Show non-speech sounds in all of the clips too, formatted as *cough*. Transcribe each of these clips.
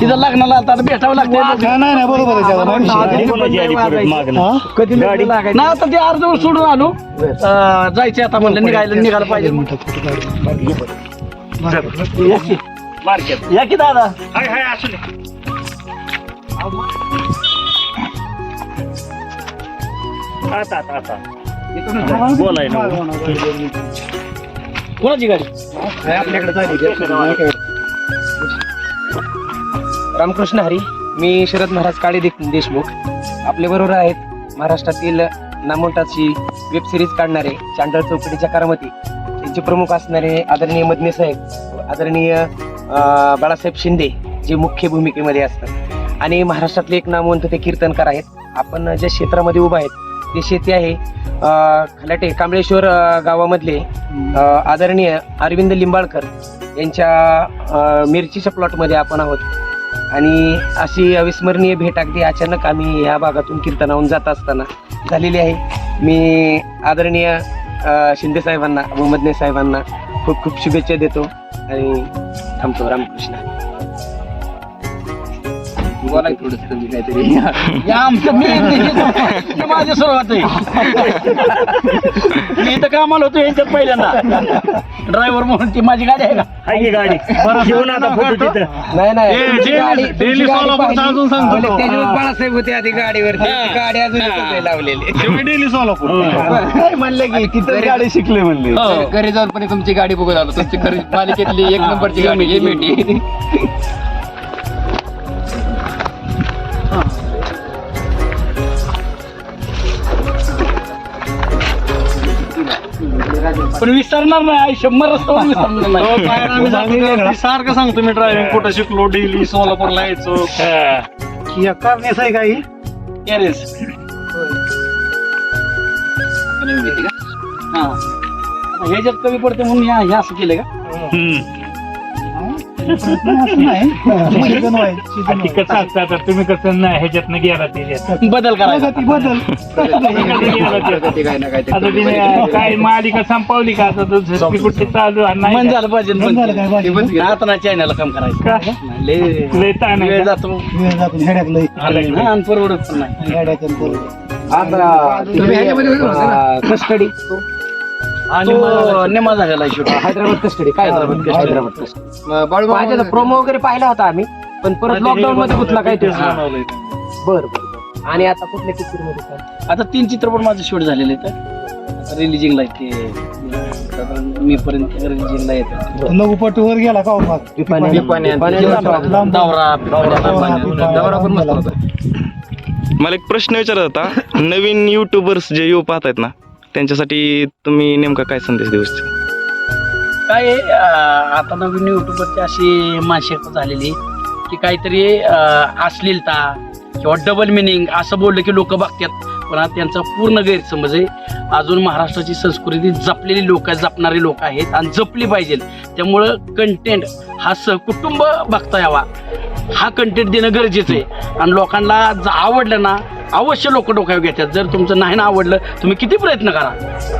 तिथं लग्नाला आता आता भेटावं लागतं नाही बरोबर आहे त्याला? कधी लागायची. ना आता ते अर्धवट सोडून आलो. अं, जायचे आता म्हणलं निघायला निघायला पाहिजे. या की. मार्केट. या की दादा. हाय हाय असू दे. आता आता आता. बोलाय ना. कोणाची गाडी? रामकृष्ण हरी मी शरद महाराज काळे देशमुख. आपल्या बरोबर आहेत महाराष्ट्रातील नामोंटाची वेब सिरीज काढणारे चांडळ चौकटीच्या करामती. त्यांचे प्रमुख असणारे आदरणीय मदने साहेब आदरणीय बाळासाहेब शिंदे जे मुख्य भूमिकेमध्ये असतात. आणि महाराष्ट्रातले एक नामवंत ते कीर्तनकार आहेत. आपण ज्या क्षेत्रामध्ये उभा आहेत ते शेती आहे. खलाटे कांबळेश्वर गावामधले आदरणीय अरविंद लिंबाळकर यांच्या मिरचीच्या प्लॉटमध्ये आपण आहोत. आणि अशी अविस्मरणीय भेट अगदी अचानक आम्ही या भागातून कीर्तनाहून जात असताना झालेली आहे. मी आदरणीय शिंदे साहेबांना मोहम्मदने साहेबांना खूप खूप शुभेच्छा देतो आणि थांबतो. रामकृष्ण. बोला थोडस तुम्ही काहीतरी. या आमचं मी मी- माझ्या सुरुवात आहे. मी इथं कामाला होतो यांच्यात पहिल्यांदा. ड्रायव्हर म्हणून ती माझी गाडी आहे का? गाडी? घेऊन आता फोटो तिथं. नाही नाही. ए, तुमची डेली- गाडी- डेली तुमची गाडी सोलापूरचं पाहिली. अजून सांगतो. हो, तो. हा. बाळासाहेब होते आधी हा. गाडी अजून हा. इथंच आहे लावलेली शेवटी डेली सोलापूर म्हणलं की तिथं गाडी शिकले म्हणले. घरी- घरी जाऊन पण तुमची गाडी बघून आलो. तुमची घरी मालिकेतली एक नंबरची गाडी हे भेटी पण विसरणार नाही शंभर रस्त्यावर *laughs* विसरणार नाही. सारखं सांगतो मी ड्रायव्हिंग कुठं शिकलो डेली सोलापूरला यायचो. हा. करण्यास आहे काही गॅरेज हा. ह्याच्यात कमी पडते म्हणून ह्या ह्या असं केलं का? हम्म. ती कसं असतं आता तुम्ही कसं नाही ह्याच्यातनं गेला त्याच्यात बदल करायचा. ती बदल काय ना काय आता तिने काय मालिका संपवली का? आता तर कुठे चालू आणि नाही मन का? झालं पाहिजे बंद झालं काय पाहिजे? आता नाही चॅनलला काम करायचं. का? नाही, लय लय ताण आहे वेळ का? जातो. वेळ जातो हेड्याक लई हा, आणि परवडत पण नाही. हेड्याक आता तुम्ही ह्याच्यामध्ये होते ना? कस्टडी. आणि मग नेमा झालेला आहे शेवटी हैदराबाद कस्टडी काय हैदराबाद custody. हैदराबाद कस्टडी. माझ्या प्रोमो वगैरे पाहिला होता आम्ही पण परत लॉकडाऊन मध्ये कुठला काय हा. बर बर आणि आता कुठल्या पिक्चरमध्ये काय? आता तीन चित्रपट माझे शूट झालेले आहेत. रिलिजिंगला ते साधारण मी पर्यंत रिलिजिंगला येतात लघुपटवर गेला का लांब- दौरा दौरा, पण मस्त होता. मला एक प्रश्न विचारत होता. नवीन युट्यूबर्स जे युव पाहतायत ना त्यांच्यासाठी तुम्ही नेमका काय संदेश देऊ इच्छिता? काय आहे, अं, आता नवीन युट्यूबवरची अशी मानसिकता झालेली की काहीतरी अं, अश्लीलता किंवा डबल मिनिंग असं बोललं की लोक बघतात. पण हा त्यांचा पूर्ण गैरसमज आहे. अजून महाराष्ट्राची संस्कृती जपलेली लोक जपणारी लोक आहेत आणि जपली पाहिजे. त्यामुळं कंटेंट हा सहकुटुंब बघता यावा. हा कंटेंट देणं गरजेचं आहे. आणि लोकांना जर आवडलं ना अवश्य लोक डोक्यावर घेतात. जर तुमचं नाही ना आवडलं तुम्ही किती प्रयत्न करा.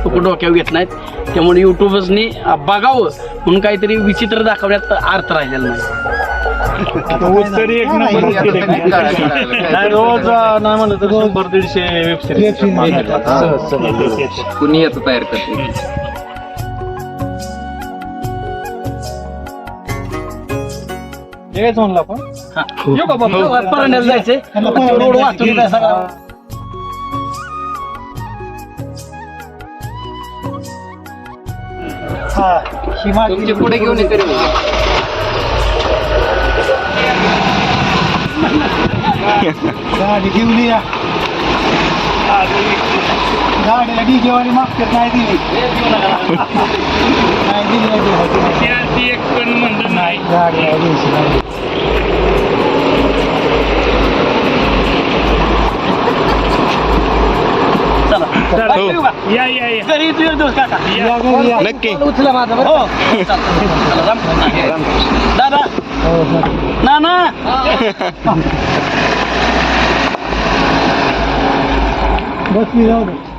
लोक डोक्यावर घेत नाहीत. त्यामुळे युट्यूबर्सनी बघावं. म्हणून काहीतरी विचित्र दाखवण्यात अर्थ राहिलेला नाही. उत्तर एक रोज अं, नाही म्हणलं तर शंभर दीडशे वेब सिरीज कुणी याचं तयार करते हेच म्हणलं आपण हा. येऊ का बाबा? परांड्याला जायचंय रोड वाचून सगळा. हा ही तुमचे पुढे घेऊन येते रे. *laughs* गाडी घेऊन या गाडीला डीजेवाली मागतात नाही दिली *laughs* नाही दिली नाही दिली. त्या ती एक पण म्हणलं नाही. चला. बाई, येऊ का? या या या घरी येतो दिवस काका या. नक्की उचला माझा. हो चालतं. चला, रामकृष्ण. दादा हो, हो. ना ना बस मी जाऊ दे